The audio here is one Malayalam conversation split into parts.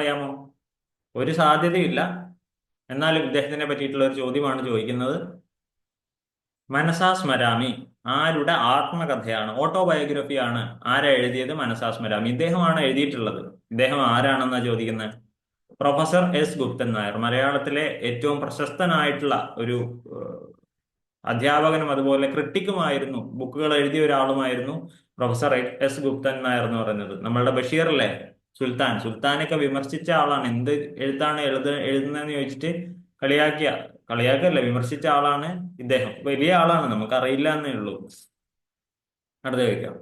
അറിയാമോ ഒരു സാധ്യതയില്ല. എന്നാലും ഇദ്ദേഹത്തിനെ പറ്റിയിട്ടുള്ള ഒരു ചോദ്യമാണ് ചോദിക്കുന്നത്. മനസാസ്മരാമി ആരുടെ ആത്മകഥയാണ്? ഓട്ടോബയോഗ്രഫിയാണ് ആരാ എഴുതിയത് മനസാസ്മരാമി ഇദ്ദേഹമാണ് എഴുതിയിട്ടുള്ളത്. ഇദ്ദേഹം ആരാണെന്നാണ് ചോദിക്കുന്നത് പ്രൊഫസർ എസ്. ഗുപ്തൻ നായർ. മലയാളത്തിലെ ഏറ്റവും പ്രശസ്തനായിട്ടുള്ള ഒരു അധ്യാപകനും അതുപോലെ ക്രിട്ടിക്കുമായിരുന്നു ബുക്കുകൾ എഴുതിയ ഒരാളുമായിരുന്നു പ്രൊഫസർ എസ്. ഗുപ്തൻ നായർ എന്ന് പറയുന്നത്. നമ്മളുടെ ബഷീറല്ലേ സുൽത്താൻ. സുൽത്താനൊക്കെ വിമർശിച്ച ആളാണ്. എന്ത് എഴുത്താണ് എഴുത എഴുതുന്നതെന്ന് ചോദിച്ചിട്ട് കളിയാക്കിയ കളിയാക്കല്ല വിമർശിച്ച ആളാണ് ഇദ്ദേഹം. വലിയ ആളാണ്. നമുക്കറിയില്ല എന്നേ ഉള്ളൂ. അടുത്ത ചോദിക്കാം.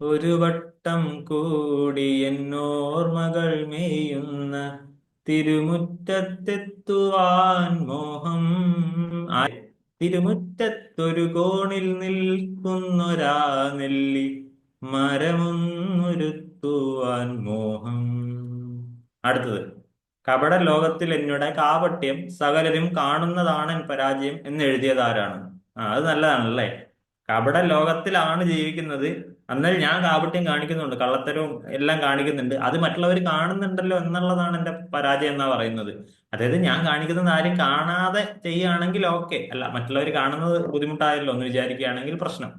ഒരു വട്ടം കൂടി എന്നോർമകൾ മേയുന്ന തിരുമുറ്റത്തെത്തുവാൻ മോഹം. തിരുമുറ്റത്തൊരു കോണിൽ നിൽക്കുന്നൊരാ നെല്ലി മോഹം. അടുത്തത്. കപട ലോകത്തിൽ എന്നുടെ കാപട്യം സകലരും കാണുന്നതാണ് പരാജയം എന്ന് എഴുതിയത് ആരാണ് ആ അത് നല്ലതാണല്ലേ? കപട ലോകത്തിലാണ് ജീവിക്കുന്നത്. എന്നാൽ ഞാൻ കാപട്യം കാണിക്കുന്നുണ്ട്. കള്ളത്തരവും എല്ലാം കാണിക്കുന്നുണ്ട്. അത് മറ്റുള്ളവർ കാണുന്നുണ്ടല്ലോ എന്നുള്ളതാണ് എന്റെ പരാജയം എന്നാ പറയുന്നത്. അതായത് ഞാൻ കാണിക്കുന്നത് ആരും കാണാതെ ചെയ്യുകയാണെങ്കിൽ ഓക്കെ. അല്ല മറ്റുള്ളവർ കാണുന്നത് ബുദ്ധിമുട്ടായല്ലോ എന്ന് വിചാരിക്കുകയാണെങ്കിൽ പ്രശ്നം.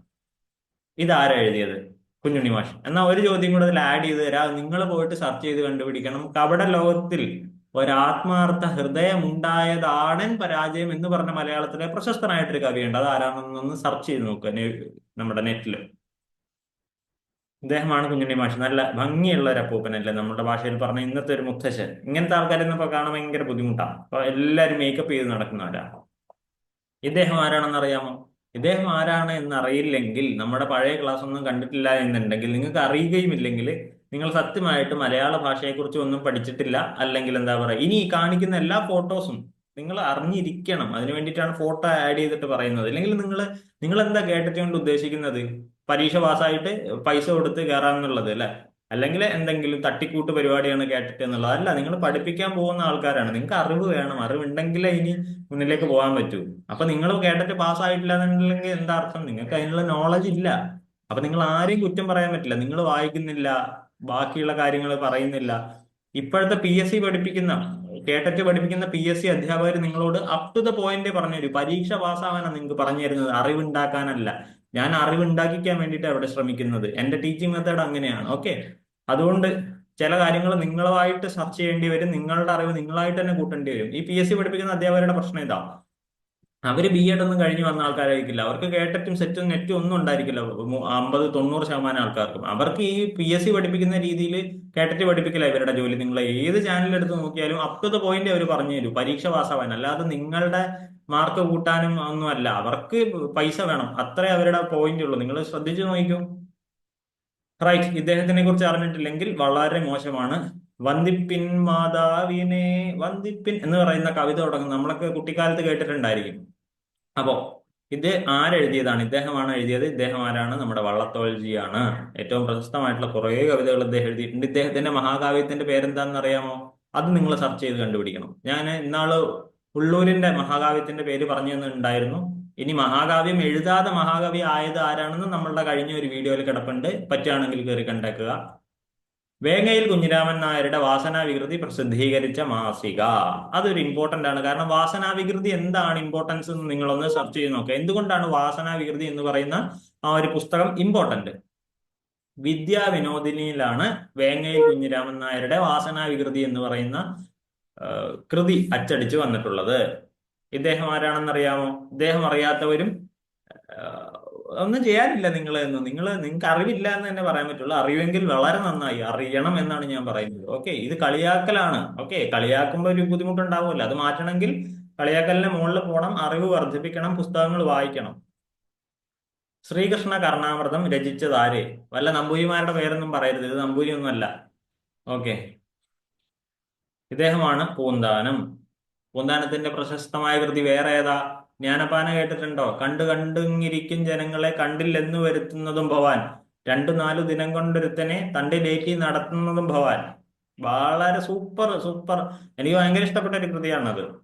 ഇതാരാ എഴുതിയത്? കുഞ്ഞുണ്ണി മാഷ് എന്നാൽ ഒരു ചോദ്യം കൂടെ അതിൽ ആഡ് ചെയ്ത് തരാം. നിങ്ങൾ പോയിട്ട് സെർച്ച് ചെയ്ത് കണ്ടുപിടിക്കണം. കപട ലോകത്തിൽ ഒരാത്മാർത്ഥ ഹൃദയമുണ്ടായതാണൻ പരാജയം എന്ന് പറഞ്ഞ മലയാളത്തിലെ പ്രശസ്തനായിട്ടൊരു കവിയുണ്ട്. അത് ആരാണെന്നൊന്ന് സെർച്ച് ചെയ്ത് നോക്കുക നമ്മുടെ നെറ്റിൽ ഇദ്ദേഹമാണ് കുഞ്ഞുണ്ണി മാഷ് നല്ല ഭംഗിയുള്ള ഒരു അപ്പൂപ്പനല്ലേ നമ്മുടെ ഭാഷയിൽ പറഞ്ഞ ഇന്നത്തെ ഒരു മുത്തശ്ശൻ. ഇങ്ങനത്തെ ആൾക്കാരെ ഇപ്പൊ കാണാൻ ഭയങ്കര ബുദ്ധിമുട്ടാണ്. അപ്പൊ എല്ലാവരും മേക്കപ്പ് ചെയ്ത് നടക്കുന്നവരാ. ഇദ്ദേഹം ആരാണെന്ന് അറിയാമോ? ഇദ്ദേഹം ആരാണ് എന്ന് അറിയില്ലെങ്കിൽ നമ്മുടെ പഴയ ക്ലാസ് ഒന്നും കണ്ടിട്ടില്ല എന്നുണ്ടെങ്കിൽ നിങ്ങൾക്ക് അറിയുകയും ഇല്ലെങ്കിൽ നിങ്ങൾ സത്യമായിട്ട് മലയാള ഭാഷയെക്കുറിച്ച് ഒന്നും പഠിച്ചിട്ടില്ല അല്ലെങ്കിൽ എന്താ പറയുക ഇനി കാണിക്കുന്ന എല്ലാ ഫോട്ടോസും നിങ്ങൾ അറിഞ്ഞിരിക്കണം. അതിന് വേണ്ടിയിട്ടാണ് ഫോട്ടോ ആഡ് ചെയ്തിട്ട് പറയുന്നത്. അല്ലെങ്കിൽ നിങ്ങൾ നിങ്ങൾ എന്താ കേട്ടിട്ട് കൊണ്ട് ഉദ്ദേശിക്കുന്നത്? പരീക്ഷ പാസ്സായിട്ട് പൈസ കൊടുത്ത് കയറാമെന്നുള്ളത് അല്ലെ? അല്ലെങ്കിൽ എന്തെങ്കിലും തട്ടിക്കൂട്ട് പരിപാടിയാണ് കേട്ടിട്ട് എന്നുള്ളത്. അല്ല നിങ്ങൾ പഠിപ്പിക്കാൻ പോകുന്ന ആൾക്കാരാണ്. നിങ്ങൾക്ക് അറിവ് വേണം. അറിവുണ്ടെങ്കിലേ ഇനി മുന്നിലേക്ക് പോകാൻ പറ്റൂ. അപ്പൊ നിങ്ങൾ കേട്ടിട്ട് പാസ്സായിട്ടില്ല എന്നുണ്ടെങ്കിൽ എന്താ അർത്ഥം? നിങ്ങൾക്ക് അതിനുള്ള നോളജ് ഇല്ല. അപ്പൊ നിങ്ങൾ ആരെയും കുറ്റം പറയാൻ പറ്റില്ല. നിങ്ങൾ വായിക്കുന്നില്ല. ബാക്കിയുള്ള കാര്യങ്ങൾ പറയുന്നില്ല. ഇപ്പോഴത്തെ പി എസ് സി പഠിപ്പിക്കുന്ന കേട്ടറ്റ് പഠിപ്പിക്കുന്ന പി എസ് സി അധ്യാപകർ നിങ്ങളോട് അപ് ടു ദ പോയിന്റ് പറഞ്ഞു തരും പരീക്ഷ പാസ്സാവാനാണ് നിങ്ങൾക്ക് പറഞ്ഞു തരുന്നത്. അറിവുണ്ടാക്കാനല്ല. ഞാൻ അറിവുണ്ടാക്കിക്കാൻ വേണ്ടിയിട്ട് അവിടെ ശ്രമിക്കുന്നത്. എന്റെ ടീച്ചിങ് മെത്തേഡ് അങ്ങനെയാണ്. ഓക്കെ അതുകൊണ്ട് ചില കാര്യങ്ങൾ നിങ്ങളുമായിട്ട് ചർച്ച ചെയ്യേണ്ടി വരും നിങ്ങളുടെ അറിവ് നിങ്ങളായിട്ട് തന്നെ കൂട്ടേണ്ടി വരും ഈ പി എസ് സി പഠിപ്പിക്കുന്ന അധ്യാപകരുടെ പ്രശ്നം ഇതാ അവർ ബി എഡ് ഒന്നും കഴിഞ്ഞു വന്ന ആൾക്കാരായിരിക്കില്ല അവർക്ക് കേട്ടറ്റും സെറ്റും നെറ്റും ഒന്നും ഉണ്ടായിരിക്കില്ല അമ്പത് തൊണ്ണൂറ് ശതമാനം ആൾക്കാർക്കും അവർക്ക് ഈ പി എസ് സി പഠിപ്പിക്കുന്ന രീതിയിൽ കേട്ടറ്റ് പഠിപ്പിക്കില്ല ഇവരുടെ ജോലി നിങ്ങൾ ഏത് ചാനൽ എടുത്ത് നോക്കിയാലും അപ് ടു ദ പോയിന്റ് അവർ പറഞ്ഞു തരും പരീക്ഷ പാസ്സാവാൻ അല്ലാതെ നിങ്ങളുടെ മാർക്ക് കൂട്ടാനും ഒന്നുമല്ല അവർക്ക് പൈസ വേണം അത്രേ അവരുടെ പോയിന്റ് ഉള്ളൂ നിങ്ങൾ ശ്രദ്ധിച്ചു നോക്കൂ റൈറ്റ് ഇദ്ദേഹത്തിനെ കുറിച്ച് അറിഞ്ഞിട്ടില്ലെങ്കിൽ വളരെ മോശമാണ്. വന്ദിപ്പിൻ മാതാവിനെ വന്ദിപ്പിൻ എന്ന് പറയുന്ന കവിത തുടങ്ങും നമ്മളൊക്കെ കുട്ടിക്കാലത്ത് കേട്ടിട്ടുണ്ടായിരിക്കും. അപ്പോ ഇത് ആരെഴുതിയതാണ്? ഇദ്ദേഹമാണ് എഴുതിയത്. ഇദ്ദേഹം ആരാണ്? നമ്മുടെ വള്ളത്തോൾജിയാണ് ഏറ്റവും പ്രശസ്തമായിട്ടുള്ള കുറേ കവിതകൾ ഇദ്ദേഹം എഴുതിയിട്ടുണ്ട്. ഇദ്ദേഹത്തിന്റെ മഹാകാവ്യത്തിന്റെ പേരെന്താണെന്ന് അറിയാമോ? അത് നിങ്ങൾ സെർച്ച് ചെയ്ത് കണ്ടുപിടിക്കണം. ഞാൻ ഇന്നാൾ ഉള്ളൂരിന്റെ മഹാകാവ്യത്തിന്റെ പേര് പറഞ്ഞു തന്നിട്ടുണ്ടായിരുന്നു. ഇനി മഹാകാവ്യം എഴുതാതെ മഹാകവി ആയത് ആരാണെന്ന് നമ്മളുടെ കഴിഞ്ഞ ഒരു വീഡിയോയിൽ കിടപ്പുണ്ട്. പറ്റുകയാണെങ്കിൽ കയറി കണ്ടേക്കുക വേങ്ങയിൽ കുഞ്ഞിരാമൻ നായരുടെ വാസനാവികൃതി പ്രസിദ്ധീകരിച്ച മാസിക. അതൊരു ഇമ്പോർട്ടന്റ് ആണ്. കാരണം വാസനാവികൃതി എന്താണ് ഇമ്പോർട്ടൻസ് എന്ന് നിങ്ങളൊന്ന് സെർച്ച് ചെയ്ത് നോക്കുക. എന്തുകൊണ്ടാണ് വാസനാവികൃതി എന്ന് പറയുന്ന ആ ഒരു പുസ്തകം ഇമ്പോർട്ടന്റ് വിദ്യാ വിനോദിനിയിലാണ് വേങ്ങയിൽ കുഞ്ഞിരാമൻ നായരുടെ വാസനാവികൃതി എന്ന് പറയുന്ന കൃതി അച്ചടിച്ചു വന്നിട്ടുള്ളത്. ഇദ്ദേഹം ആരാണെന്ന് അറിയാമോ ഇദ്ദേഹം അറിയാത്തവരും ഒന്നും ചെയ്യാനില്ല നിങ്ങൾ എന്ന്. നിങ്ങൾ നിങ്ങൾക്ക് അറിവില്ല എന്ന് തന്നെ പറയാൻ പറ്റുള്ളൂ. അറിവെങ്കിൽ വളരെ നന്നായി. അറിയണം എന്നാണ് ഞാൻ പറയുന്നത്. ഓക്കെ ഇത് കളിയാക്കലാണ്. ഓക്കെ കളിയാക്കുമ്പോൾ ഒരു ബുദ്ധിമുട്ടുണ്ടാവുമല്ലോ. അത് മാറ്റണമെങ്കിൽ കളിയാക്കലിന്റെ മുകളിൽ പോകണം അറിവ് വർദ്ധിപ്പിക്കണം പുസ്തകങ്ങൾ വായിക്കണം. ശ്രീകൃഷ്ണ കർണാമൃതം രചിച്ചത് ആര്? വല്ല നമ്പൂരിമാരുടെ പേരൊന്നും പറയരുത്. ഇത് നമ്പൂരി ഒന്നുമല്ല ഓക്കെ. ഇദ്ദേഹമാണ് പൂന്താനം. പൂന്താനത്തിന്റെ പ്രശസ്തമായ കൃതി വേറെ ഏതാ? ജ്ഞാനപാന കേട്ടിട്ടുണ്ടോ? കണ്ടു കണ്ടിങ്ങിരിക്കും ജനങ്ങളെ കണ്ടില്ലെന്നു വരുത്തുന്നതും ഭവാൻ. രണ്ടു നാലു ദിനം കൊണ്ടൊരുത്തനെ തണ്ടിലേറ്റി നടത്തുന്നതും ഭവാൻ. വളരെ സൂപ്പർ സൂപ്പർ. എനിക്ക് ഭയങ്കര ഇഷ്ടപ്പെട്ട ഒരു കൃതിയാണത്.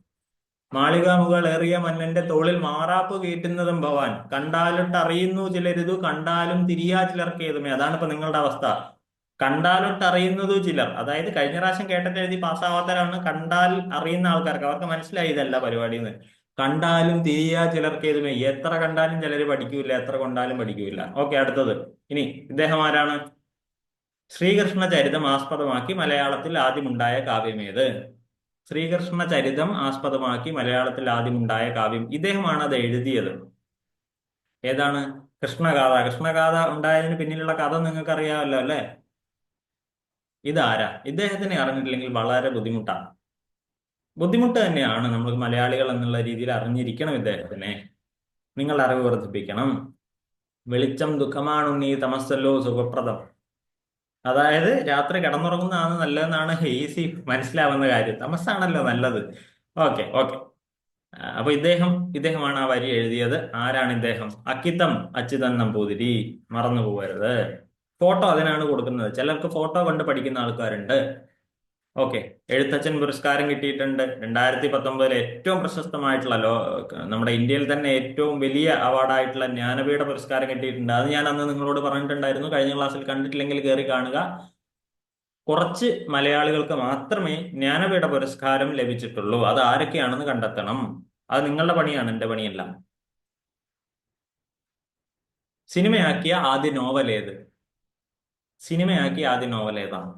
മാളികാമുകൾ ഏറിയ മന്നന്റെ തോളിൽ മാറാപ്പ് കയറ്റുന്നതും ഭവാൻ. കണ്ടാലിട്ട് അറിയുന്നു ചിലരിതു കണ്ടാലും തിരിയാ ചിലർക്കേതുമേ? അതാണ് ഇപ്പൊ നിങ്ങളുടെ അവസ്ഥ. കണ്ടാലൊട്ട് അറിയുന്നത് ചിലർ അതായത് കഴിഞ്ഞ പ്രാവശ്യം കേട്ടിട്ട് എഴുതി പാസ്സാവാത്തവരാണ് കണ്ടാൽ അറിയുന്ന ആൾക്കാർക്ക് അവർക്ക് മനസ്സിലായി ഇതല്ല പരിപാടി എന്ന് കണ്ടാലും തിരിയാ ചിലർക്ക് ഇത് മെയ് എത്ര കണ്ടാലും ചിലർ പഠിക്കൂല എത്ര കൊണ്ടാലും പഠിക്കൂല ഓക്കെ അടുത്തത്. ഇനി ഇദ്ദേഹം ആരാണ്? ശ്രീകൃഷ്ണ ചരിതം ആസ്പദമാക്കി മലയാളത്തിൽ ആദ്യമുണ്ടായ കാവ്യമേത് ശ്രീകൃഷ്ണ ചരിതം ആസ്പദമാക്കി മലയാളത്തിൽ ആദ്യമുണ്ടായ കാവ്യം ഇദ്ദേഹമാണ് അത് എഴുതിയത്. ഏതാണ്? കൃഷ്ണഗാഥ. കൃഷ്ണഗാഥ ഉണ്ടായതിന് പിന്നിലുള്ള കഥ നിങ്ങൾക്ക് അറിയാമല്ലോ അല്ലെ? ഇതാരാ? ഇദ്ദേഹത്തിനെ അറിഞ്ഞിട്ടില്ലെങ്കിൽ വളരെ ബുദ്ധിമുട്ടാണ്. ബുദ്ധിമുട്ട് തന്നെയാണ് നമ്മൾ മലയാളികൾ എന്നുള്ള രീതിയിൽ അറിഞ്ഞിരിക്കണം ഇദ്ദേഹത്തിനെ. നിങ്ങൾ അറിവ് വർദ്ധിപ്പിക്കണം. വെളിച്ചം ദുഃഖമാണുണ്ണീ തമസ്സല്ലോ സുഖപ്രദം. അതായത് രാത്രി കിടന്നുറങ്ങുന്നതാണ് നല്ലതെന്നാണ് ഈസി മനസ്സിലാവുന്ന കാര്യം. തമസ്സാണല്ലോ നല്ലത്. Okay okay. അപ്പൊ ഇദ്ദേഹം ഇദ്ദേഹമാണ് ആ വരി എഴുതിയത്. ആരാണ് ഇദ്ദേഹം? അക്കിത്തം അച്യുതൻ നമ്പൂതിരി. മറന്നു പോകരുത് ഫോട്ടോ അതിനാണ് കൊടുക്കുന്നത്. ചിലർക്ക് ഫോട്ടോ കണ്ട് പഠിക്കുന്ന ആൾക്കാരുണ്ട്. ഓക്കെ. എഴുത്തച്ഛൻ പുരസ്കാരം കിട്ടിയിട്ടുണ്ട്. രണ്ടായിരത്തി പത്തൊമ്പതിൽ ഏറ്റവും പ്രശസ്തമായിട്ടുള്ള ലോ നമ്മുടെ ഇന്ത്യയിൽ തന്നെ ഏറ്റവും വലിയ അവാർഡായിട്ടുള്ള ജ്ഞാനപീഠ പുരസ്കാരം കിട്ടിയിട്ടുണ്ട്. അത് ഞാൻ അന്ന് നിങ്ങളോട് പറഞ്ഞിട്ടുണ്ടായിരുന്നു. കഴിഞ്ഞ ക്ലാസ്സിൽ കണ്ടിട്ടില്ലെങ്കിൽ കയറി കാണുക. കുറച്ച് മലയാളികൾക്ക് മാത്രമേ ജ്ഞാനപീഠ പുരസ്കാരം ലഭിച്ചിട്ടുള്ളൂ. അത് ആരൊക്കെയാണെന്ന് കണ്ടെത്തണം. അത് നിങ്ങളുടെ പണിയാണ് എന്റെ പണിയല്ല. സിനിമയാക്കിയ ആദ്യ നോവൽ ഏത് സിനിമയാക്കിയ ആദ്യ നോവൽ ഏതാണ്?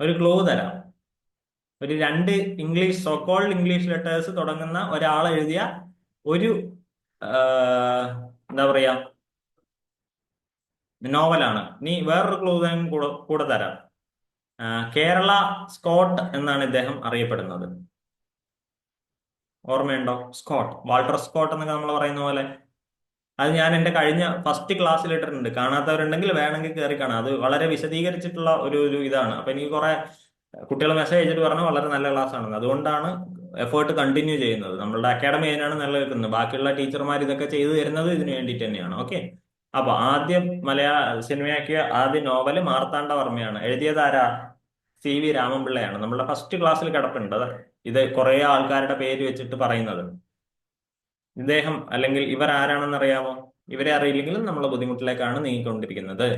ഒരു ക്ലൂ തരാം. ഒരു രണ്ട് ഇംഗ്ലീഷ് സോക്കോൾഡ് ഇംഗ്ലീഷ് ലെറ്റേഴ്സ് തുടങ്ങുന്ന ഒരാൾ എഴുതിയ ഒരു എന്താ പറയാ നോവലാണ് നീ വേറൊരു ക്ലൂ കൂടെ കൂടെ തരാം. കേരള സ്കോട്ട് എന്നാണ് ഇദ്ദേഹം അറിയപ്പെടുന്നത്. ഓർമ്മയുണ്ടോ? സ്കോട്ട്. വാൾട്ടർ സ്കോട്ട് എന്നൊക്കെ നമ്മൾ പറയുന്ന പോലെ. അത് ഞാൻ എന്റെ കഴിഞ്ഞ ഫസ്റ്റ് ക്ലാസ്സിൽ ഇട്ടിട്ടുണ്ട്. കാണാത്തവരുണ്ടെങ്കിൽ വേണമെങ്കിൽ കയറി കാണാം. അത് വളരെ വിശദീകരിച്ചിട്ടുള്ള ഒരു ഒരു ഇതാണ്. അപ്പൊ എനിക്ക് കുറെ കുട്ടികൾ മെസ്സേജ് അയച്ചിട്ട് പറഞ്ഞു വളരെ നല്ല ക്ലാസ് ആണെന്ന്. അതുകൊണ്ടാണ് എഫേർട്ട് കണ്ടിന്യൂ ചെയ്യുന്നത്. നമ്മളുടെ അക്കാഡമി അതിനാണ് നിലനിൽക്കുന്നത്. ബാക്കിയുള്ള ടീച്ചർമാർ ഇതൊക്കെ ചെയ്തു തരുന്നത് ഇതിനു വേണ്ടിയിട്ട് തന്നെയാണ്. ഓക്കെ അപ്പൊ ആദ്യം മലയാള സിനിമയാക്കിയ ആദ്യ നോവൽ മാർത്താണ്ഡവർമ്മയാണ്. എഴുതിയത് ആരാ? സി വി രാമൻപിള്ളയാണ്. നമ്മളുടെ ഫസ്റ്റ് ക്ലാസ്സിൽ കിടപ്പുണ്ട്. ഇത് കുറെ ആൾക്കാരുടെ പേര് വെച്ചിട്ട് പറയുന്നത്. ഇദ്ദേഹം അല്ലെങ്കിൽ ഇവർ ആരാണെന്ന് അറിയാമോ ഇവരെ അറിയില്ലെങ്കിലും നമ്മൾ ബുദ്ധിമുട്ടിലേക്കാണ് നീങ്ങിക്കൊണ്ടിരിക്കുന്നത്.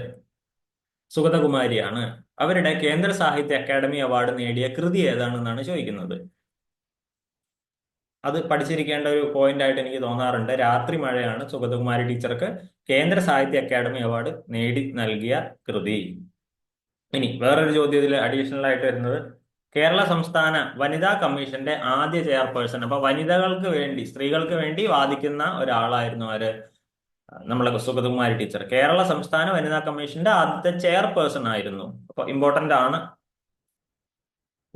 സുഗതകുമാരിയാണ്. അവരുടെ കേന്ദ്ര സാഹിത്യ അക്കാദമി അവാർഡ് നേടിയ കൃതി ഏതാണെന്നാണ് ചോദിക്കുന്നത്. അത് പഠിച്ചിരിക്കേണ്ട ഒരു പോയിന്റ് ആയിട്ട് എനിക്ക് തോന്നാറുണ്ട്. രാത്രി മഴയാണ്. സുഗതകുമാരി ടീച്ചർക്ക് കേന്ദ്ര സാഹിത്യ അക്കാദമി അവാർഡ് നേടി നൽകിയ കൃതി. ഇനി വേറൊരു ചോദ്യത്തിൽ അഡീഷണൽ ആയിട്ട് വരുന്നത് കേരള സംസ്ഥാന വനിതാ കമ്മീഷന്റെ ആദ്യ ചെയർപേഴ്സൺ. അപ്പൊ വനിതകൾക്ക് വേണ്ടി സ്ത്രീകൾക്ക് വേണ്ടി വാദിക്കുന്ന ഒരാളായിരുന്നു അവർ നമ്മളെ സുഗതകുമാരി ടീച്ചർ. കേരള സംസ്ഥാന വനിതാ കമ്മീഷന്റെ ആദ്യത്തെ ചെയർപേഴ്സൺ ആയിരുന്നു. അപ്പൊ ഇമ്പോർട്ടന്റ് ആണ്.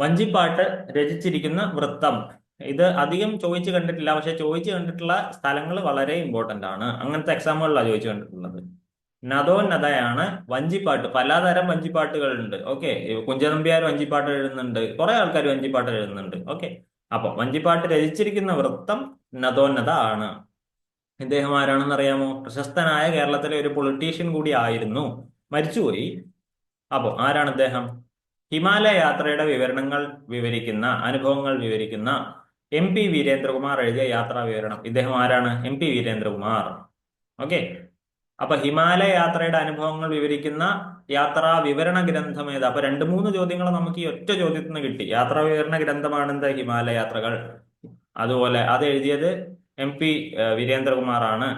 വഞ്ചിപ്പാട്ട് രചിച്ചിരിക്കുന്ന വൃത്തം. ഇത് അധികം ചോദിച്ചു കണ്ടിട്ടില്ല. പക്ഷെ ചോദിച്ചു കണ്ടിട്ടുള്ള സ്ഥലങ്ങൾ വളരെ ഇമ്പോർട്ടന്റ് ആണ്. അങ്ങനത്തെ എക്സാമുകളിലാണ് ചോദിച്ചു കണ്ടിട്ടുള്ളത്. നദോന്നതയാണ് വഞ്ചിപ്പാട്ട്. പലതരം വഞ്ചിപ്പാട്ടുകളുണ്ട്. ഓക്കെ. കുഞ്ചനമ്പ്യാർ വഞ്ചിപ്പാട്ട് എഴുതുന്നുണ്ട്. കുറെ ആൾക്കാർ വഞ്ചിപ്പാട്ട് എഴുതുന്നുണ്ട്. ഓക്കെ. അപ്പൊ വഞ്ചിപ്പാട്ട് രചിച്ചിരിക്കുന്ന വൃത്തം നദോന്നത ആണ്. ഇദ്ദേഹം ആരാണെന്ന് അറിയാമോ പ്രശസ്തനായ കേരളത്തിലെ ഒരു പൊളിറ്റീഷ്യൻ കൂടി ആയിരുന്നു. മരിച്ചുപോയി. അപ്പോ ആരാണ് ഇദ്ദേഹം? ഹിമാലയ യാത്രയുടെ വിവരണങ്ങൾ വിവരിക്കുന്ന അനുഭവങ്ങൾ വിവരിക്കുന്ന എം പി വീരേന്ദ്രകുമാർ എഴുതിയ യാത്രാ വിവരണം. ഇദ്ദേഹം ആരാണ്? M P Veerendrakumar. ഓക്കെ. അപ്പൊ ഹിമാലയ യാത്രയുടെ അനുഭവങ്ങൾ വിവരിക്കുന്ന യാത്രാ വിവരണ ഗ്രന്ഥം ഏത്? അപ്പൊ രണ്ട് മൂന്ന് ചോദ്യങ്ങൾ നമുക്ക് ഈ ഒറ്റ ചോദ്യത്തിൽ നിന്ന് കിട്ടി. യാത്രാ വിവരണ ഗ്രന്ഥമാണ് എന്താ ഹിമാലയ യാത്രകൾ അതുപോലെ അത് എഴുതിയത് എം പി വീരേന്ദ്രകുമാറാണ്.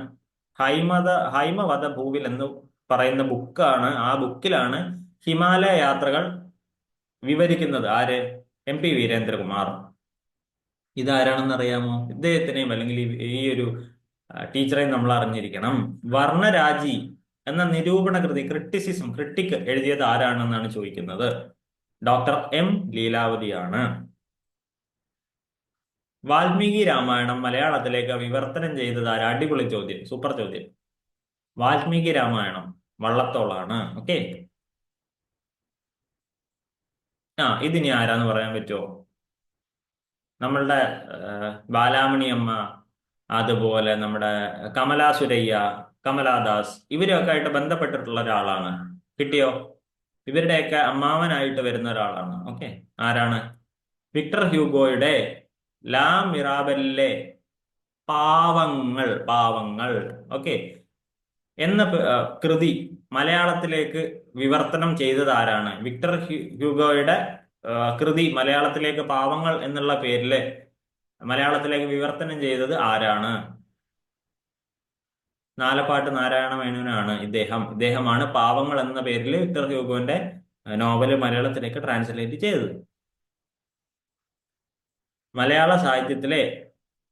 ഹൈമത ഹൈമവധ ഭൂവിൽ എന്ന് പറയുന്ന ബുക്കാണ്. ആ ബുക്കിലാണ് ഹിമാലയ യാത്രകൾ വിവരിക്കുന്നത്. ആര്? M P Veerendrakumar. ഇതാരാണെന്ന് അറിയാമോ ഇദ്ദേഹത്തിനെയും അല്ലെങ്കിൽ ഈ ഒരു ടീച്ചറെ നമ്മൾ അറിഞ്ഞിരിക്കണം. വർണരാജി എന്ന നിരൂപണ കൃതി ക്രിട്ടിസിസം ക്രിട്ടിക് എഴുതിയത് ആരാണെന്നാണ് ചോദിക്കുന്നത്? ഡോക്ടർ എം ലീലാവതിയാണ്. വാൽമീകി രാമായണം മലയാളത്തിലേക്ക് വിവർത്തനം ചെയ്തത് ആര്? അടിപൊളി ചോദ്യം സൂപ്പർ ചോദ്യം. വാൽമീകി രാമായണം വള്ളത്തോളാണ്. ഓക്കെ. ആ ഇതിനി ആരാന്ന് പറയാൻ പറ്റുമോ നമ്മളുടെ ബാലാമണി അമ്മ അതുപോലെ നമ്മുടെ കമലാ സുരയ്യ കമലാദാസ് ഇവരൊക്കെ ആയിട്ട് ബന്ധപ്പെട്ടിട്ടുള്ള ഒരാളാണ്. കിട്ടിയോ? ഇവരുടെയൊക്കെ അമ്മാവനായിട്ട് വരുന്ന ഒരാളാണ്. ഓക്കെ. ആരാണ്? വിക്ടർ ഹ്യൂഗോയുടെ ലാ മിറാബലിലെ പാവങ്ങൾ പാവങ്ങൾ. ഓക്കെ. എന്ന കൃതി മലയാളത്തിലേക്ക് വിവർത്തനം ചെയ്തത് ആരാണ്? വിക്ടർ ഹ്യൂഗോയുടെ കൃതി മലയാളത്തിലേക്ക് പാവങ്ങൾ എന്നുള്ള പേരിൽ മലയാളത്തിലേക്ക് വിവർത്തനം ചെയ്തത് ആരാണ്? നാലപ്പാട്ട് നാരായണ മേനോനാണ് ഇദ്ദേഹം. ഇദ്ദേഹമാണ് പാവങ്ങൾ എന്ന പേരിൽ വിക്ടർ ഹ്യൂഗോന്റെ നോവൽ മലയാളത്തിലേക്ക് ട്രാൻസ്ലേറ്റ് ചെയ്തത്. മലയാള സാഹിത്യത്തിലെ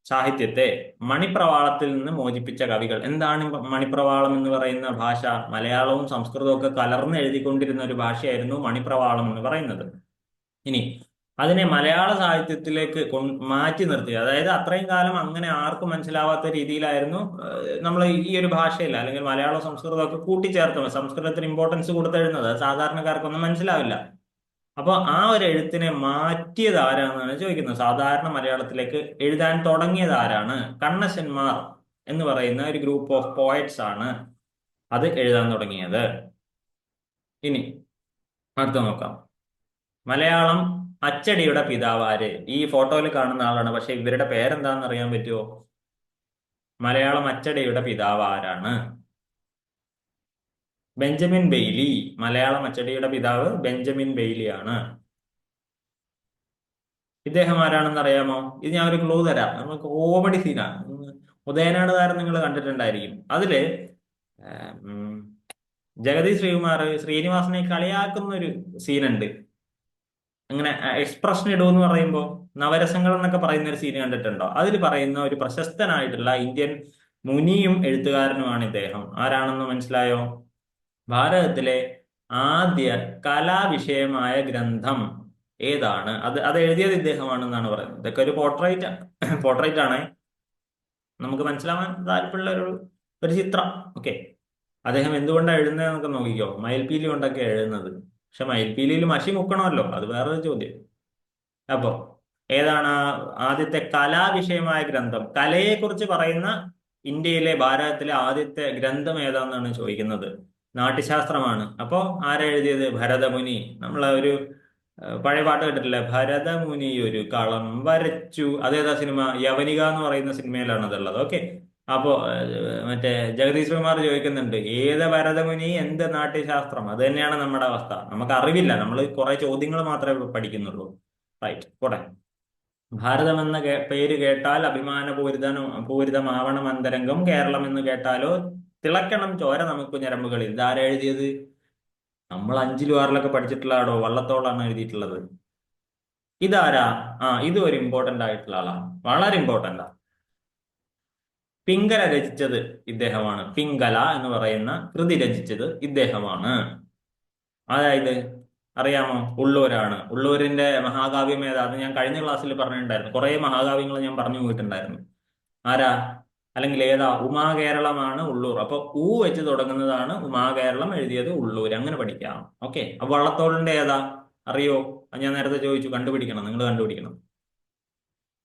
സാഹിത്യത്തെ മണിപ്രവാളത്തിൽ നിന്ന് മോചിപ്പിച്ച കവികൾ. എന്താണ് മണിപ്രവാളം എന്ന് പറയുന്ന ഭാഷ? മലയാളവും സംസ്കൃതവും ഒക്കെ കലർന്ന് എഴുതിക്കൊണ്ടിരുന്ന ഒരു ഭാഷയായിരുന്നു മണിപ്രവാളം എന്ന് പറയുന്നത്. ഇനി അതിനെ മലയാള സാഹിത്യത്തിലേക്ക് മാറ്റി നിർത്തി. അതായത് അത്രയും കാലം അങ്ങനെ ആർക്കും മനസ്സിലാവാത്ത രീതിയിലായിരുന്നു നമ്മൾ ഈ ഒരു ഭാഷയിൽ അല്ലെങ്കിൽ മലയാള സംസ്കൃതം ഒക്കെ കൂട്ടിച്ചേർക്കുന്നത് സംസ്കൃതത്തിന് ഇമ്പോർട്ടൻസ് കൊടുത്തെഴുതുന്നത്. സാധാരണക്കാർക്കൊന്നും മനസ്സിലാവില്ല. അപ്പോൾ ആ ഒരു എഴുത്തിനെ മാറ്റിയത് ആരാണെന്നാണ് ചോദിക്കുന്നത്. സാധാരണ മലയാളത്തിലേക്ക് എഴുതാൻ തുടങ്ങിയത് ആരാണ്? കണ്ണശന്മാർ എന്ന് പറയുന്ന ഒരു ഗ്രൂപ്പ് ഓഫ് പോയറ്റ്സ് ആണ് അത് എഴുതാൻ തുടങ്ങിയത്. ഇനി അടുത്ത നോക്കാം. മലയാളം അച്ചടിയുടെ പിതാവാര്. ഈ ഫോട്ടോയിൽ കാണുന്ന ആളാണ്. പക്ഷെ ഇവരുടെ പേരെന്താണെന്ന് അറിയാൻ പറ്റുമോ മലയാളം അച്ചടിയുടെ പിതാവ് ആരാണ്? Benjamin Bailey. മലയാളം അച്ചടിയുടെ പിതാവ് ബെഞ്ചമിൻ ബെയ്ലിയാണ്. ഇദ്ദേഹം ആരാണെന്ന് അറിയാമോ? ഇത് ഞാൻ ഒരു ക്ലൂ തരാം. നമുക്ക് കോമഡി സീനാണ് ഉദയനാട് താരം നിങ്ങൾ കണ്ടിട്ടുണ്ടായിരിക്കും. അതിൽ ജഗതി ശ്രീകുമാർ ശ്രീനിവാസനെ കളിയാക്കുന്ന ഒരു സീനുണ്ട് അങ്ങനെ എക്സ്പ്രഷൻ ഇടുമെന്ന് പറയുമ്പോൾ നവരസങ്ങൾ എന്നൊക്കെ പറയുന്ന ഒരു സീൻ കണ്ടിട്ടുണ്ടോ? അതിൽ പറയുന്ന ഒരു പ്രശസ്തനായിട്ടുള്ള ഇന്ത്യൻ മുനിയും എഴുത്തുകാരനുമാണ് ഇദ്ദേഹം. ആരാണെന്ന് മനസ്സിലായോ? ഭാരതത്തിലെ ആദ്യ കലാവിഷയമായ ഗ്രന്ഥം ഏതാണ്? അത് അത് എഴുതിയത് ഇദ്ദേഹമാണെന്നാണ് പറയുന്നത്. ഇതൊക്കെ ഒരു പോർട്രേറ്റ് പോർട്രേറ്റ് ആണ്. നമുക്ക് മനസ്സിലാവാൻ താല്പര്യമുള്ള ഒരു ഒരു ചിത്രം. ഓക്കെ അദ്ദേഹം എന്തുകൊണ്ടാണ് എഴുതുന്നത് നമുക്ക് നോക്കിക്കോ. മയിൽപീലി കൊണ്ടൊക്കെ എഴുതുന്നത്. പക്ഷെ മയിൽപീലിയിൽ മഷി മുക്കണമല്ലോ. അത് വേറൊരു ചോദ്യം. അപ്പോ ഏതാണ് ആദ്യത്തെ കലാവിഷയമായ ഗ്രന്ഥം? കലയെ കുറിച്ച് പറയുന്ന ഇന്ത്യയിലെ ഭാരതത്തിലെ ആദ്യത്തെ ഗ്രന്ഥം ഏതാണെന്നാണ് ചോദിക്കുന്നത്. നാട്യശാസ്ത്രമാണ്. അപ്പോൾ ആരെഴുതിയത് ഭരതമുനി. നമ്മളെ ഒരു പഴയ പാട്ട് കേട്ടിട്ടില്ലേ? ഭരതമുനി ഒരു കളം വരച്ചു. അതേതാ സിനിമ? യവനിക എന്ന് പറയുന്ന സിനിമയിലാണ് അതുള്ളത് ഓക്കെ. അപ്പോ മറ്റേ ജഗദീശ്വരമാർ ചോദിക്കുന്നുണ്ട് ഏത് ഭരതമുനി എന്ത് നാട്യശാസ്ത്രം? അത് തന്നെയാണ് നമ്മുടെ അവസ്ഥ. നമുക്ക് അറിവില്ല. നമ്മൾ കുറെ ചോദ്യങ്ങൾ മാത്രമേ പഠിക്കുന്നുള്ളൂ. റൈറ്റ് പോട്ടെ. ഭാരതം എന്ന പേര് കേട്ടാൽ അഭിമാന പൂരിതനും പൂരിതമാവണം അന്തരംഗം. കേരളം എന്ന് കേട്ടാലോ തിളക്കണം ചോര നമുക്ക് ഞരമ്പുകളിൽ. ഇതാരാ എഴുതിയത്? നമ്മൾ അഞ്ചിലും ആറിലൊക്കെ പഠിച്ചിട്ടുള്ളതാണോ വള്ളത്തോളാണ് എഴുതിയിട്ടുള്ളത്. ഇതാരാ? ആ ഇത് ഒരു ഇമ്പോർട്ടന്റ് ആയിട്ടുള്ള ആളാണ് വളരെ ഇമ്പോർട്ടന്റ് പിങ്കല രചിച്ചത് ഇദ്ദേഹമാണ്. പിങ്കല എന്ന് പറയുന്ന കൃതി രചിച്ചത് ഇദ്ദേഹമാണ്. അതായത് അറിയാമോ? ഉള്ളൂരാണ്. ഉള്ളൂരിന്റെ മഹാകാവ്യം ഏതാന്ന് ഞാൻ കഴിഞ്ഞ ക്ലാസ്സിൽ പറഞ്ഞിട്ടുണ്ടായിരുന്നു. കുറെ മഹാകാവ്യങ്ങൾ ഞാൻ പറഞ്ഞു പോയിട്ടുണ്ടായിരുന്നു. ആരാ? അല്ലെങ്കിൽ ഏതാ? ഉമാകേരളമാണ് ഉള്ളൂർ. അപ്പൊ ഊ വെച്ച് തുടങ്ങുന്നതാണ് ഉമാകേരളം എഴുതിയത് ഉള്ളൂർ അങ്ങനെ പഠിക്കാം. ഓക്കെ. അപ്പൊ വള്ളത്തോളിന്റെ ഏതാ? അറിയോ? ഞാൻ നേരത്തെ ചോദിച്ചു. കണ്ടുപിടിക്കണം. നിങ്ങൾ കണ്ടുപിടിക്കണം.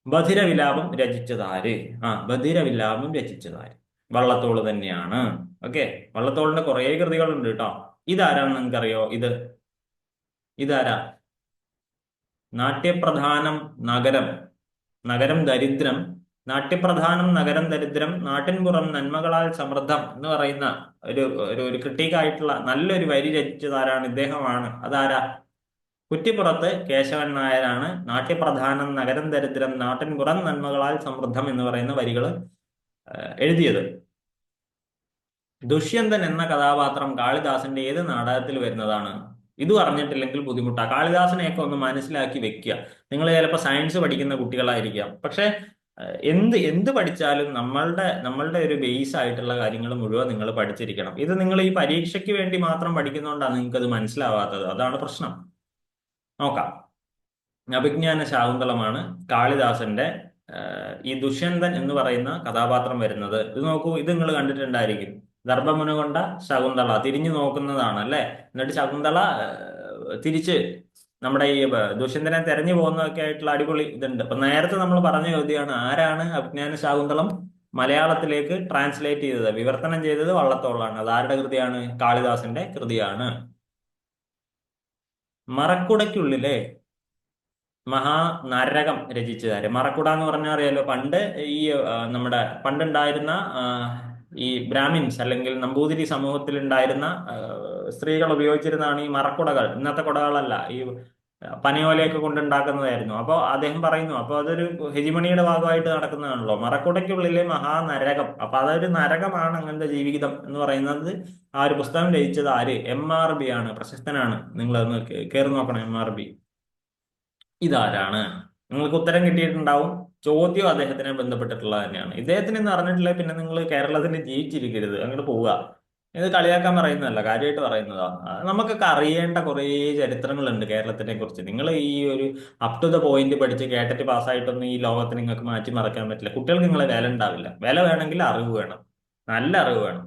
ബധിരവിലാപം രചിച്ചതാര്? ആ ബധിരവിലാപം രചിച്ചതാര്? വള്ളത്തോൾ തന്നെയാണ്. ഓക്കെ വള്ളത്തോളിന്റെ കുറെ കൃതികളുണ്ട് കേട്ടോ. നിങ്ങൾക്ക് നിങ്ങൾക്കറിയോ? ഇത്. ഇതാരാ? നാട്യപ്രധാനം നഗരം. നഗരം ദരിദ്രം. നാട്യപ്രധാനം നഗരം ദരിദ്രം. നാട്ടിൻപുറം നന്മകളാൽ സമൃദ്ധം എന്ന് പറയുന്ന ഒരു ഒരു ക്രിട്ടിക്കായിട്ടുള്ള നല്ലൊരു വരി രചിച്ചതാരാണ്? ഇദ്ദേഹമാണ്. അതാരാ? കുറ്റിപ്പുറത്ത് കേശവൻ നായരാണ്. നാട്യപ്രധാനം നഗരം ദരിദ്രം നാട്ടിൻ നാട്ടിൻപുറം നന്മകളാൽ സമൃദ്ധം എന്ന് പറയുന്ന വരികൾ എഴുതിയത്. ദുഷ്യന്തൻ എന്ന കഥാപാത്രം കാളിദാസന്റെ ഏത് നാടകത്തിൽ വരുന്നതാണ്? ഇത് അറിഞ്ഞിട്ടില്ലെങ്കിൽ ബുദ്ധിമുട്ടാണ് കാളിദാസനെയൊക്കെ ഒന്ന് മനസ്സിലാക്കി വെക്കുക. നിങ്ങൾ ചിലപ്പോൾ സയൻസ് പഠിക്കുന്ന കുട്ടികളായിരിക്കാം. പക്ഷെ എന്ത് എന്ത് പഠിച്ചാലും നമ്മളുടെ നമ്മളുടെ ഒരു ബേസ് ആയിട്ടുള്ള കാര്യങ്ങൾ മുഴുവൻ നിങ്ങൾ പഠിച്ചിരിക്കണം. ഇത് നിങ്ങൾ ഈ പരീക്ഷയ്ക്ക് വേണ്ടി മാത്രം പഠിക്കുന്നതുകൊണ്ടാണ് നിങ്ങൾക്ക് അത് മനസ്സിലാവാത്തത്. അതാണ് പ്രശ്നം. നോക്കാം. അഭിജ്ഞാന ശാകുന്തളമാണ് കാളിദാസന്റെ ഈ ദുഷ്യന്തൻ എന്ന് പറയുന്ന കഥാപാത്രം വരുന്നത്. ഇത് നോക്കൂ ഇത് നിങ്ങൾ കണ്ടിട്ടുണ്ടായിരിക്കും. ദർഭമുന കൊണ്ട ശകുന്തള തിരിഞ്ഞു നോക്കുന്നതാണ് അല്ലെ? എന്നിട്ട് ശകുന്തള തിരിച്ച് നമ്മുടെ ഈ ദുഷ്യന്തനെ തെരഞ്ഞു പോകുന്നതൊക്കെ ആയിട്ടുള്ള അടിപൊളി ഇതുണ്ട്. അപ്പൊ നേരത്തെ നമ്മൾ പറഞ്ഞ ചോദ്യമാണ് ആരാണ് അഭിജ്ഞാന ശാകുന്തളം മലയാളത്തിലേക്ക് ട്രാൻസ്ലേറ്റ് ചെയ്തത് വിവർത്തനം ചെയ്തത് വള്ളത്തോളാണ്. അത് ആരുടെ കൃതിയാണ്? കാളിദാസന്റെ കൃതിയാണ്. മറക്കുടയ്ക്കുള്ളിലെ മഹാനരകം രചിച്ചതാര് മറക്കുട എന്ന് പറഞ്ഞാൽ അറിയാലോ പണ്ട് ഈ നമ്മുടെ പണ്ടുണ്ടായിരുന്ന ഈ ബ്രാഹ്മിൻസ് അല്ലെങ്കിൽ നമ്പൂതിരി സമൂഹത്തിൽ ഉണ്ടായിരുന്ന സ്ത്രീകൾ ഉപയോഗിച്ചിരുന്നതാണ് ഈ മറക്കുടകൾ. ഇന്നത്തെ കുടകളല്ല. ഈ പനയോലയൊക്കെ കൊണ്ടുണ്ടാക്കുന്നതായിരുന്നു. അപ്പോൾ അദ്ദേഹം പറയുന്നു അപ്പോൾ അതൊരു ഹെജിമണിയുടെ ഭാഗമായിട്ട് നടക്കുന്നതാണല്ലോ. മറക്കുടയ്ക്കുള്ളിലെ മഹാനരകം. അപ്പൊ അതൊരു നരകമാണ് അങ്ങനത്തെ ജീവിതം എന്ന് പറയുന്നത്. ആ ഒരു പുസ്തകം രചിച്ചത് ആര്? എം ആർ ബി ആണ്. പ്രശസ്തനാണ്. നിങ്ങൾ അതൊന്ന് കയറി നോക്കണം എം ആർ ബി ഇതാരാണ്? നിങ്ങൾക്ക് ഉത്തരം കിട്ടിയിട്ടുണ്ടാവും. ചോദ്യം അദ്ദേഹത്തിനെ ബന്ധപ്പെട്ടിട്ടുള്ളത് തന്നെയാണ്. ഇദ്ദേഹത്തിന് എന്ന് അറിഞ്ഞിട്ടില്ലെങ്കിൽ പിന്നെ നിങ്ങൾ കേരളത്തിന് ജീവിച്ചിരിക്കരുത്. അങ്ങോട്ട് പോവുക. ഇത് കളിയാക്കാൻ പറയുന്നതല്ല കാര്യമായിട്ട് പറയുന്നതാ. നമുക്കൊക്കെ അറിയേണ്ട കുറേ ചരിത്രങ്ങളുണ്ട് കേരളത്തിനെ കുറിച്ച്. നിങ്ങൾ ഈ ഒരു അപ് ടു ദ പോയിന്റ് പഠിച്ച് കേട്ടിട്ട് പാസ്സായിട്ടൊന്നും ഈ ലോകത്തിന് നിങ്ങൾക്ക് മാറ്റി മറക്കാൻ പറ്റില്ല. കുട്ടികൾക്ക് നിങ്ങളെ വില ഉണ്ടാവില്ല. വില വേണമെങ്കിൽ അറിവ് വേണം. നല്ല അറിവ് വേണം.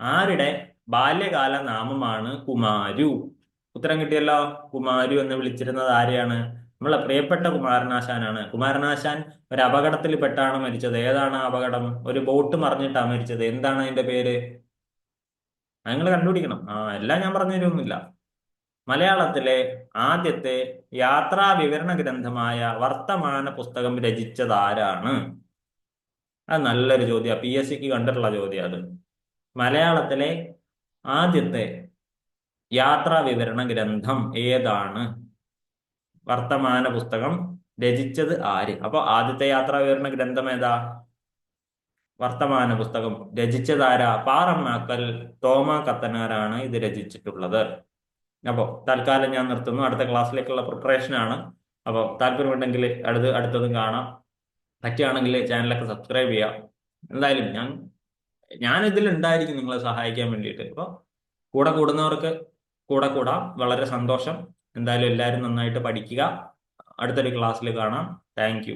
ആരുടെ ബാല്യകാല നാമമാണ് കുമാരു? ഉത്തരം കിട്ടിയല്ലോ. കുമാരു എന്ന് വിളിച്ചിരുന്നത് ആരെയാണ്? നമ്മളെ പ്രിയപ്പെട്ട കുമാരനാശാനാണ്. കുമാരനാശാൻ ഒരു അപകടത്തിൽ പെട്ടാണ് മരിച്ചത്. ഏതാണ് ആ അപകടം? ഒരു ബോട്ട് മറിഞ്ഞിട്ടാണ് മരിച്ചത്. എന്താണ് അതിന്റെ പേര്? നിങ്ങൾ കണ്ടുപിടിക്കണം. ആ എല്ലാം ഞാൻ പറഞ്ഞു തരുമൊന്നുമില്ല മലയാളത്തിലെ ആദ്യത്തെ യാത്രാ വിവരണ ഗ്രന്ഥമായ വർത്തമാന പുസ്തകം രചിച്ചത് ആരാണ് അത് നല്ലൊരു ചോദ്യമാണ് പി എസ് സിക്ക് കണ്ടിട്ടുള്ള ചോദ്യം അത്. മലയാളത്തിലെ ആദ്യത്തെ യാത്രാ വിവരണ ഗ്രന്ഥം ഏതാണ്? വർത്തമാന പുസ്തകം രചിച്ചത് ആര്? അപ്പൊ ആദ്യത്തെ യാത്രാ വിവരണ ഗ്രന്ഥം ഏതാ? വർത്തമാന പുസ്തകം രചിച്ചതാര? പാറമ്മാക്കൽ തോമ കത്തനാരാണ് ഇത് രചിച്ചിട്ടുള്ളത്. അപ്പോൾ തൽക്കാലം ഞാൻ നിർത്തുന്നു. അടുത്ത ക്ലാസ്സിലേക്കുള്ള പ്രിപ്പറേഷൻ ആണ്. അപ്പോൾ താല്പര്യമുണ്ടെങ്കിൽ അടുത്ത് അടുത്തതും കാണാം. പറ്റുകയാണെങ്കിൽ ചാനലൊക്കെ സബ്സ്ക്രൈബ് ചെയ്യാം. എന്തായാലും ഞാൻ ഞാൻ ഉണ്ടായിരിക്കും നിങ്ങളെ സഹായിക്കാൻ വേണ്ടിയിട്ട്. അപ്പോൾ കൂടെ കൂടുന്നവർക്ക് കൂടെ കൂടാം. വളരെ സന്തോഷം. എന്തായാലും എല്ലാവരും നന്നായിട്ട് പഠിക്കുക. അടുത്തൊരു ക്ലാസ്സിൽ കാണാം. താങ്ക്